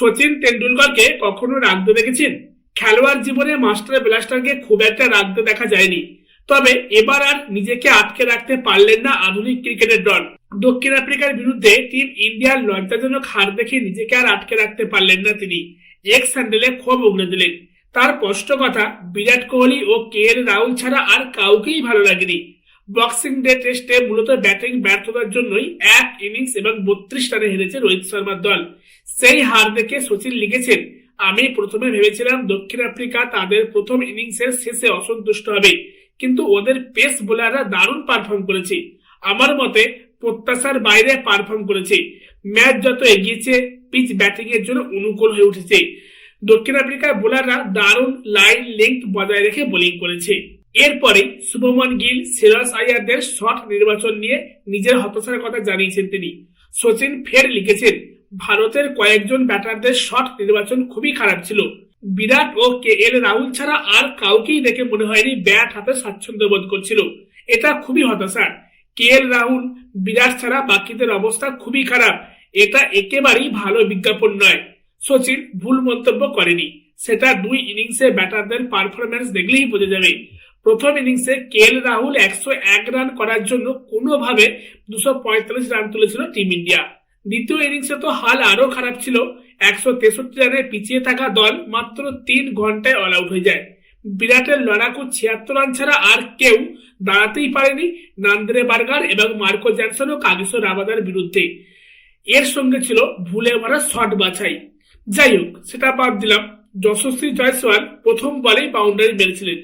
সচিন তেন্ডুলকরকে কখনো রাগতে দেখেছেন? খেলোয়াড় জীবনে মাস্টার ব্লাস্টারকে খুব একটা রাগতে দেখা যায়নি। তবে এবার আর নিজেকে আটকে রাখতে পারলেন না আধুনিক ক্রিকেটের দল। দক্ষিণ আফ্রিকার বিরুদ্ধে টিম ইন্ডিয়ার লজ্জাজনক হার দেখে নিজেকে আর আটকে রাখতে পারলেন না তিনি। এক্স স্যান্ডেলে ক্ষোভ উগড়ে দিলেন। তার স্পষ্ট কথা, বিরাট কোহলি ও কে এল রাহুল ছাড়া আর কাউকেই ভালো লাগেনি। বক্সিং ডে টেস্টে মূলত ব্যাটিং ব্যর্থতার জন্যই এক ইনিংস এবং বত্রিশ রানে হেরেছে রোহিত শর্মার দল। সেই হার দেখে সচিন লিখেছেন, আমি প্রথমে ভেবেছিলাম দক্ষিণ আফ্রিকা তাদের প্রথম ইনিংসের শেষে অসন্তুষ্ট হবে, কিন্তু ওদের পেস বোলাররা দারুণ পারফর্ম করেছে। আমার মতে প্রত্যাশার বাইরে পারফর্ম করেছে। ম্যাচ যত এগিয়েছে পিচ ব্যাটিং এর জন্য অনুকূল হয়ে উঠেছে। দক্ষিণ আফ্রিকার বোলাররা দারুণ লাইন লেংথ বজায় রেখে বোলিং করেছে। এরপরে শুভমন গিল সিরাজ আয়ারদের শট নির্বাচন নিয়ে নিজের হতাশার কথা জানিয়েছেন তিনি। সচিন ফের লিখেছেন, ভারতের কয়েকজন ব্যাটারদের শট নির্বাচন খুবই খারাপ ছিল। বিরাট ও কে এল রাহুল ছাড়া আর কাউকেই দেখে মনে হয়নি ব্যাট হাতে স্বাচ্ছন্দ্য বোধ করছিল। এটা খুবই হতাশার কে এল রাহুল, বিরাট ছাড়া বাকিদের অবস্থা খুবই খারাপ। এটা একেবারেই ভালো বিজ্ঞাপন নয়। সচিন ভুল মন্তব্য করেনি। সেটা দুই ইনিংসে ব্যাটারদের পারফরমেন্স দেখলেই বোঝা যাবে। প্রথম ইনিংসে কেএল রাহুল একশো এক রান করার জন্য কোনোভাবে দুশো পঁয়তাল্লিশ রান তুলেছিল টিম ইন্ডিয়া দ্বিতীয় ইনিংসে তো হাল আরও খারাপ ছিল, একশো তেষট্টি রানে পিছিয়ে থাকা দল মাত্র তিন ঘন্টায় অল আউট হয়ে যায়। বিরাটের লড়াকু ছিয়াত্তর রান ছাড়া আর কেউ দাঁড়াতেই পারেনি নান্দ্রে বার্গার এবং মার্কো জ্যাকসন ও কাগিসো রাবাদার বিরুদ্ধে। এর সঙ্গে ছিল ভুলে ভরা শট বাছাই। যাই হোক, সেটা বাদ দিলাম। যশস্বী জয়সওয়াল প্রথম বলেই বাউন্ডারি মেরেছিলেন।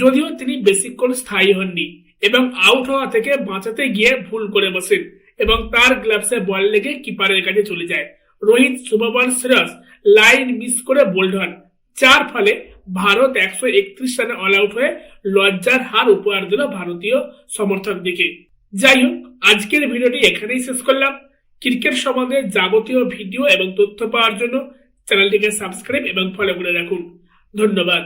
যদিও তিনি বেশিক্ষণ স্থায়ী হননি এবং আউট হওয়া থেকে বাঁচাতে গিয়ে ভুল করে বসেন এবং তার গ্লাভসে বল লেগে কিপারের কাছে চলে যায়। রোহিত শুভমান শ্রেয়স লাইন মিস করে বোল্ড হন, যার ফলে ভারত একশো একত্রিশ রানে অল আউট হয়ে লজ্জার হার উপহার দিল ভারতীয় সমর্থকদিকে যাই হোক, আজকের ভিডিওটি এখানেই শেষ করলাম। ক্রিকেট সম্বন্ধে যাবতীয় ভিডিও এবং তথ্য পাওয়ার জন্য চ্যানেলটিকে সাবস্ক্রাইব এবং ফলো করে রাখুন। ধন্যবাদ।